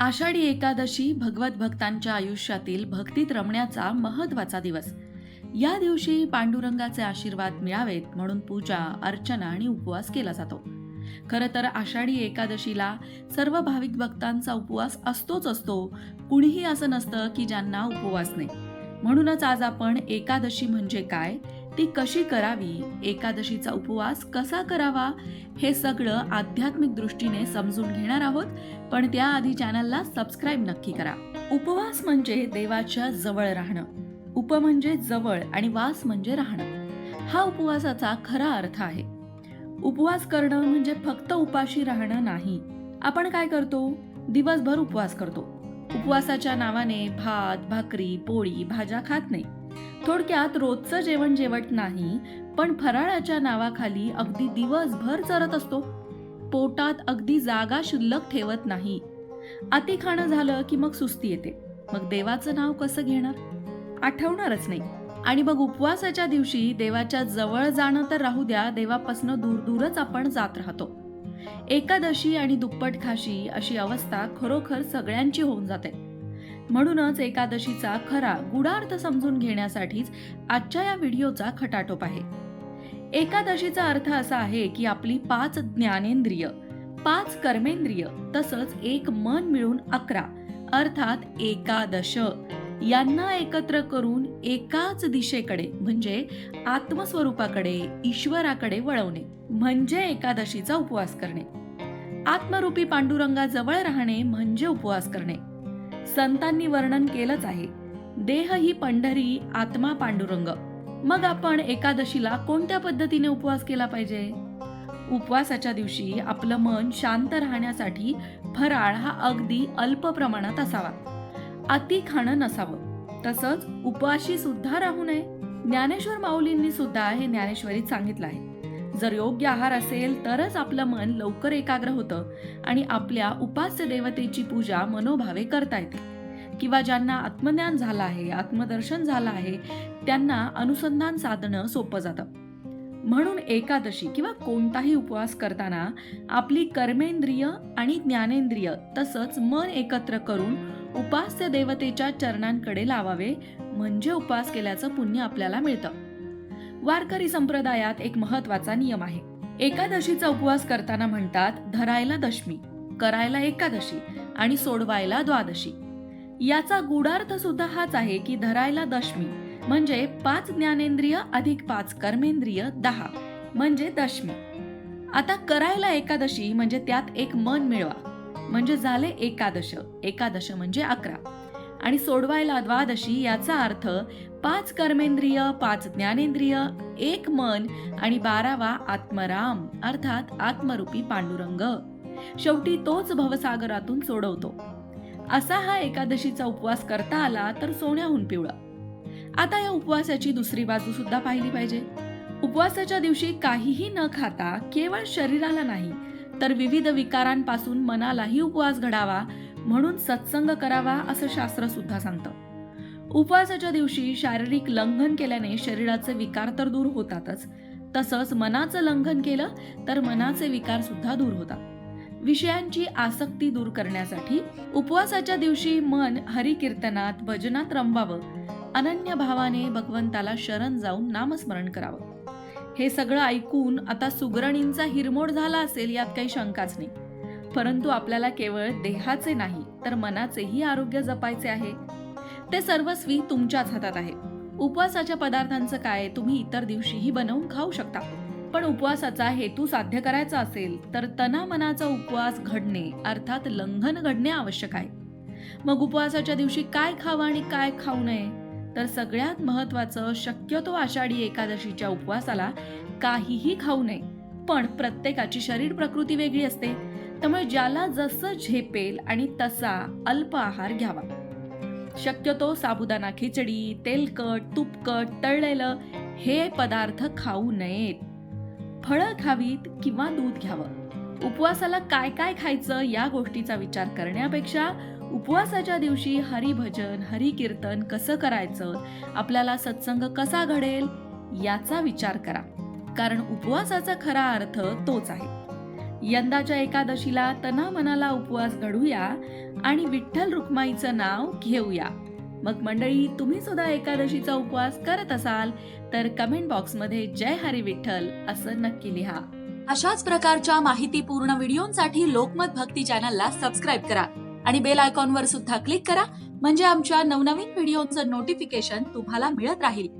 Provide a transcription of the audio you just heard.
आषाढी एकादशी भगवत भक्तांच्या आयुष्यातील भक्तीत रमण्याचा महत्त्वाचा दिवस. या दिवशी पांडुरंगाचे आशीर्वाद मिळावेत म्हणून पूजा अर्चना आणि उपवास केला जातो. खरं तर आषाढी एकादशीला सर्व भाविक भक्तांचा उपवास असतोच असतो. कुणीही असं नसतं की ज्यांना उपवास नाही. म्हणूनच आज आपण एकादशी म्हणजे काय? ती कशी करावी? एकादशीचा उपवास कसा करावा? हे सगळं आध्यात्मिक दृष्टीने समजून घेणार आहोत पण त्याआधी चॅनलला सबस्क्राईब नक्की करा. उपवास म्हणजे देवाच्या जवळ राहणं. उप म्हणजे जवळ आणि वास म्हणजे राहणं. हा उपवासाचा खरा अर्थ आहे. उपवास करणं म्हणजे फक्त उपाशी राहणं नाही. आपण काय करतो? दिवसभर उपवास करतो. उपवासाच्या नावाने भात भाकरी पोळी भाज्या खात नाही. थोडक्यात रोजचं जेवण जेवत नाही पण फराळाच्या नावाखाली अगदी दिवसभर चरत असतो. पोटात अगदी जागा शिल्लक ठेवत नाही. अति खाणं झालं की मग सुस्ती येते. मग देवाचं नाव कसं घेणार? आठवणारच नाही. आणि मग उपवासाच्या दिवशी देवाच्या जवळ जाणं तर राहू द्या देवापासनं दूर दूरच आपण जात राहतो. एकादशी आणि दुप्पट खाशी अशी अवस्था खरोखर सगळ्यांची होऊन जाते. म्हणूनच एकादशीचा खरा गुढार्थ समजून घेण्यासाठीच आजच्या या व्हिडिओचा खटाटोप आहे. एकादशीचा अर्थ असा आहे की आपली पाच ज्ञानेंद्रिय पाच कर्मेंद्रिय तसंच एक मन मिळून अकरा अर्थात एकादश यांना एकत्र करून एकाच दिशेकडे म्हणजे आत्मस्वरूपाकडे ईश्वराकडे वळवणे म्हणजे एकादशीचा उपवास करणे. आत्मरूपी पांडुरंगाजवळ राहणे म्हणजे उपवास करणे. संतांनी वर्णन केलंच आहे. देह ही पंढरी आत्मा पांडुरंग. मग आपण एकादशीला कोणत्या पद्धतीने उपवास केला पाहिजे? उपवासाच्या दिवशी आपलं मन शांत राहण्यासाठी फराळ हा अगदी अल्प प्रमाणात असावा. अति खाणं नसावं. तसंच उपवाशी सुद्धा राहू नये. ज्ञानेश्वर माऊलींनी सुद्धा हे ज्ञानेश्वरीत सांगितलं आहे. जर योग्य आहार असेल तरच आपलं मन लवकर एकाग्र होतं आणि आपल्या उपास्य देवतेची पूजा मनोभावे करता येते. किंवा ज्यांना आत्मज्ञान झालं आहे आत्मदर्शन झालं आहे त्यांना अनुसंधान साधणं सोपं जातं. म्हणून एकादशी किंवा कोणताही उपवास करताना आपली कर्मेंद्रिय आणि ज्ञानेंद्रिय तसंच मन एकत्र करून उपास्य देवतेच्या चरणांकडे लावावे म्हणजे उपवास केल्याचं पुण्य आपल्याला मिळतं. वारकरी संप्रदायात एक महत्त्वाचा नियम आहे. एकादशीचा उपवास करताना म्हणतात धरायला दशमी करायला एकादशी आणि सोडवायला द्वादशी. याचा गुढार्थ सुद्धा हाच आहे की धरायला दशमी म्हणजे पाच ज्ञानेंद्रिय अधिक पाच कर्मेंद्रिय दहा म्हणजे दशमी. आता करायला एकादशी म्हणजे त्यात एक मन मिळवा म्हणजे झाले एकादश एकादश म्हणजे अकरा. आणि सोडवायला द्वादशी याचा अर्थ पाच कर्मेंद्रिय पाच ज्ञानेंद्रिय एक मन आणि बारावा आत्मराम अर्थात आत्मरूपी पांडुरंग. शेवटी तोच भवसागरातून सोडवतो. असा हा एकादशीचा उपवास करता आला तर सोन्याहून पिवळा. आता या उपवासाची दुसरी बाजू सुद्धा पाहिली पाहिजे. उपवासाच्या दिवशी काहीही न खाता केवळ शरीराला नाही तर विविध विकारांपासून मनालाही उपवास घडावा म्हणून सत्संग करावा असं शास्त्र सुद्धा सांगतं. उपवासाच्या दिवशी शारीरिक लंघन केल्याने शरीराचे विकार तर दूर होतातच. तसंच मनाचं लंघन केलं तर मनाचे विकार सुद्धा दूर होतात. विषयांची आसक्ती दूर करण्यासाठी उपवासाच्या दिवशी मन हरिकीर्तनात भजनात रमवावं अनन्य भावाने भगवंताला शरण जाऊन नामस्मरण करावं. हे सगळं ऐकून आता सुगरणींचा हिरमोड झाला असेल यात काही शंकाच नाही. परंतु आपल्याला केवळ देहाचे नाही तर मनाचेही आरोग्य जपायचे आहे. ते सर्वस्वी तुमच्याच हातात आहे. उपवासाच्या पदार्थांचं काय तुम्ही इतर दिवशीही बनवून खाऊ शकता. पण उपवासाचा हेतू साध्य करायचा असेल तर तना मनाचा उपवास घडणे अर्थात लंघन घडणे आवश्यक आहे. मग उपवासाच्या दिवशी काय खावं आणि काय खाऊ नये? तर सगळ्यात महत्वाचं शक्यतो आषाढी एकादशीच्या उपवासाला काहीही खाऊ नये. पण प्रत्येकाची शरीर प्रकृती वेगळी असते. त्यामुळे ज्याला जसं झेपेल आणि तसा अल्प आहार घ्यावा. शक्यतो साबुदाणा खिचडी तेलकट तुपकट तळलेलं हे पदार्थ खाऊ नयेत. फळं खावीत किंवा दूध घ्यावं. उपवासाला काय काय खायचं या गोष्टीचा विचार करण्यापेक्षा उपवासाच्या दिवशी हरिभजन हरिकीर्तन कसं करायचं आपल्याला सत्संग कसा घडेल याचा विचार करा. कारण उपवासाचा खरा अर्थ तोच आहे. यंदाच्या एकादशीला तना मनाला उपवास घडूया आणि विठ्ठल रुक्माईचं नाव घेऊया. मग मंडळी तुम्ही सुद्धा एकादशीचा उपवास करत असाल तर कमेंट बॉक्समध्ये जय हरी विठ्ठल असं नक्की लिहा. अशाच प्रकारच्या माहितीपूर्ण व्हिडिओंसाठी लोकमत भक्ती चॅनलला सबस्क्राईब करा आणि बेल आयकॉनवर सुद्धा क्लिक करा म्हणजे आमच्या नवनवीन व्हिडिओचं नोटिफिकेशन तुम्हाला मिळत राहील.